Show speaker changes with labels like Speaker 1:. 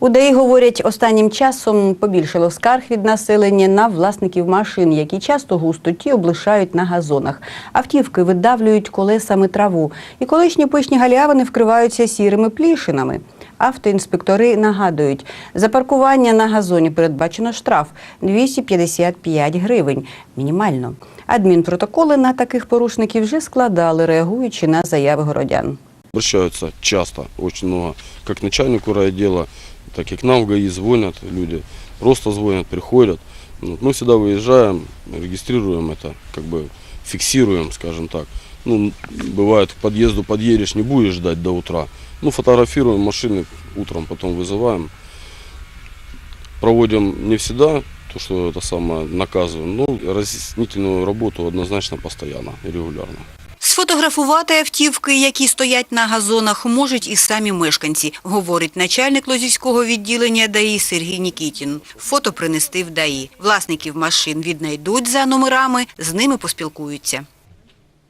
Speaker 1: У говорять, останнім часом побільшало скарг від населення на власників машин, які часто густоті облишають на газонах. Автівки видавлюють колесами траву, і колишні пишні галявини вкриваються сірими плішинами. Автоінспектори нагадують, за паркування на газоні передбачено штраф 255 гривень мінімально. Адмінпротоколи на таких порушників вже складали, реагуючи на заяви городян.
Speaker 2: Обращаются часто, очень много, как начальнику райотдела, так и к нам в ГАИ звонят люди, просто звонят, приходят. Ну, Мы всегда выезжаем, регистрируем это, как бы фиксируем, скажем так. Ну, бывает, к подъезду подъедешь, не будешь ждать до утра. Ну, фотографируем машины, утром потом вызываем. Проводим не всегда то, что это самое наказываем, но разъяснительную работу однозначно постоянно и регулярно.
Speaker 1: Сфотографувати автівки, які стоять на газонах, можуть і самі мешканці, говорить начальник Лозівського відділення ДАІ Сергій Нікітін. Фото принести в ДАІ. Власників машин віднайдуть за номерами, з ними поспілкуються.